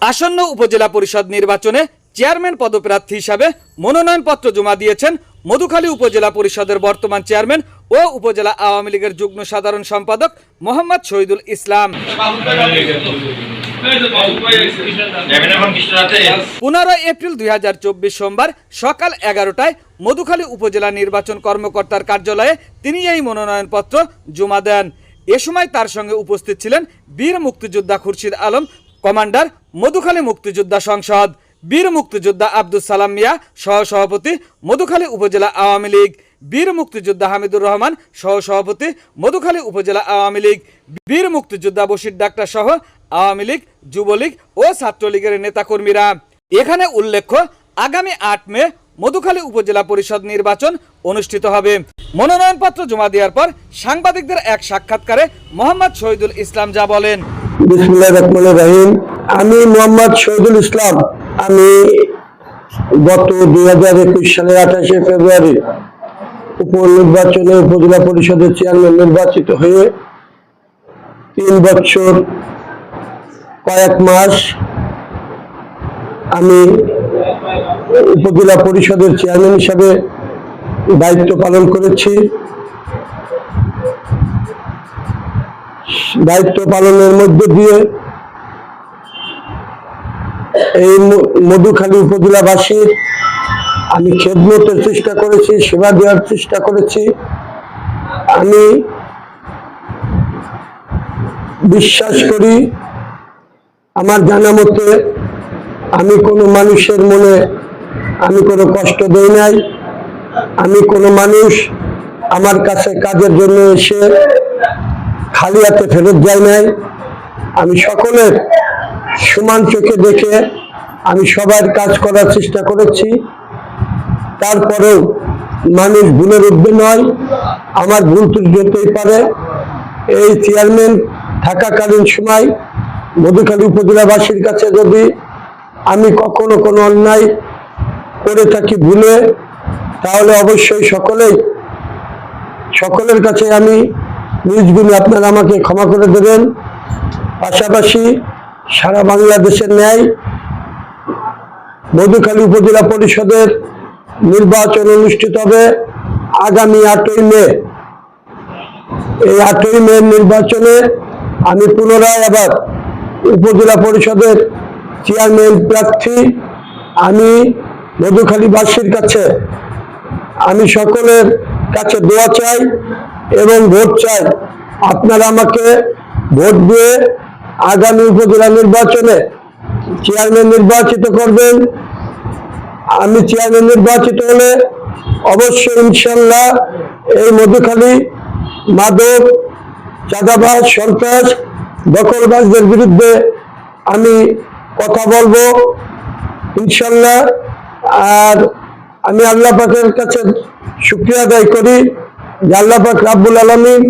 আসন্ন উপজেলা পরিষদ নির্বাচনে চেয়ারম্যান পদপ্রার্থী হিসাবে মনোনয়নপত্র জমা দিয়েছেন মধুখালী উপজেলা পরিষদের বর্তমান চেয়ারম্যান ও উপজেলা আওয়ামী লীগের যুগ্ম সাধারণ সম্পাদক মোহাম্মদ শহীদুল ইসলাম। পনেরোই এপ্রিল দুই হাজার চব্বিশ সোমবার সকাল এগারোটায় মধুখালী উপজেলা নির্বাচন কর্মকর্তার কার্যালয়ে তিনি এই মনোনয়নপত্র জমা দেন। এ সময় তার সঙ্গে উপস্থিত ছিলেন বীর মুক্তিযোদ্ধা খুরশিদ আলম, কমান্ডার মধুখালী মুক্তিযোদ্ধা সংসদ, বীর মুক্তিযোদ্ধা আব্দুল সালাম মিয়া সহ সভাপতি মধুখালী উপজেলা আওয়ামী লীগ, বীর মুক্তিযোদ্ধা হামিদুর রহমান সহ সভাপতি মধুখালী উপজেলা আওয়ামী লীগ, বীর মুক্তিযোদ্ধা বশির ডাক্তার সহ আওয়ামী লীগ, যুবলীগ ও ছাত্রলীগের নেতাকর্মীরা। এখানে উল্লেখ্য, আগামী আট মে মধুখালী উপজেলা পরিষদ নির্বাচন অনুষ্ঠিত হবে। মনোনয়নপত্র জমা দেওয়ার পর সাংবাদিকদের এক সাক্ষাৎকারে মোহাম্মদ শহীদুল ইসলাম যা বলেন। আমি মোহাম্মদ শহীদুল ইসলাম। আমি গত দুই হাজার একুশ সালের আঠাশে ফেব্রুয়ারি উপনির্বাচনে উপজেলা পরিষদের চেয়ারম্যান নির্বাচিত হয়ে তিন বছর কয়েক মাস আমি উপজেলা পরিষদের চেয়ারম্যান হিসাবে দায়িত্ব পালন করেছি। দায়িত্ব পালনের মধ্য দিয়ে এই মধুখালী উপজেলাবাসীর আমি খেদমতের চেষ্টা করেছি, সেবা দেওয়ার চেষ্টা করেছি। আমি বিশ্বাস করি, আমার জানা মতে আমি কোনো মানুষের মনে আমি কোনো কষ্ট দেই নাই। আমি কোনো মানুষ আমার কাছে কাজের জন্য এসে খালি হাতে ফেরত যায় নাই। আমি সকলের সমান চোখে দেখে আমি সবার কাজ করার চেষ্টা করেছি। তারপরেও মানুষ ভুলের উঠবে নয়, আমার ভুল ত্রুটি পারে। এই চেয়ারম্যান থাকাকালীন সময় মধুখালী উপজেলাবাসীর কাছে যদি আমি কখনো কোনো অন্যায় করে থাকি ভুলে, তাহলে অবশ্যই সকলেই, সকলের কাছে আমি নিজ গুণে আপনারা আমাকে ক্ষমা করে দেবেন। পাশাপাশি সারা বাংলাদেশের ন্যায় মধুখালী উপজেলা পরিষদের নির্বাচন অনুষ্ঠিত হবে আগামী আটই মে। এই আটই মে নির্বাচনে আমি পুনরায় আবার উপজেলা পরিষদের চেয়ারম্যান প্রার্থী, আমি মধুখালীবাসীর কাছে, আমি সকলের কাছে দোয়া চাই এবং ভোট চাই। আপনারা আমাকে ভোট দিয়ে আগামী উপজেলা নির্বাচনে চেয়ারম্যান নির্বাচিত করবেন। আমি চেয়ারম্যান নির্বাচিত হলে অবশ্যই ইনশাল্লাহ এই মধুখালী, মাদক, চাঁদাবাজ, সন্ত্রাস, দখলবাজদের বিরুদ্ধে আমি কথা বলব ইনশাল্লাহ আর আমি আল্লাহ পাকের কাছে শুক্রিয়া আদায় করি যে আল্লাহ পাক রাব্বুল আলমিন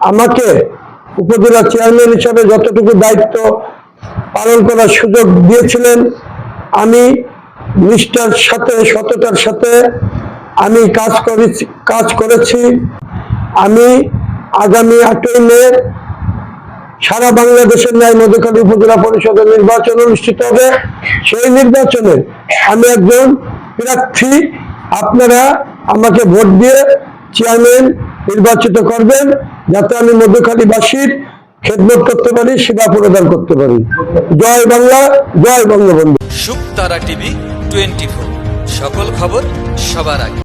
আমাকে উপজেলা চেয়ারম্যান হিসাবে যতটুকু দায়িত্ব পালন করার সুযোগ দিয়েছিলেন, আমি নিষ্ঠার সাথে, সততার সাথে আমি কাজ করেছি কাজ করেছি। আমি আগামী আটই মে সারা বাংলাদেশের ন্যায় মধুখালী উপজেলা পরিষদের নির্বাচন অনুষ্ঠিত হবে। সেই নির্বাচনে আমি একজন প্রার্থী। আপনারা আমাকে ভোট দিয়ে চেয়ারম্যান নির্বাচিত করবেন। যাতে আমি মধ্যখালীবাসীর খেদমত করতে পারি, সেবা প্রদান করতে পারি। জয় বাংলা, জয় বঙ্গবন্ধু। সুক্তারা টিভি টোয়েন্টি সকল খবর সবার আগে।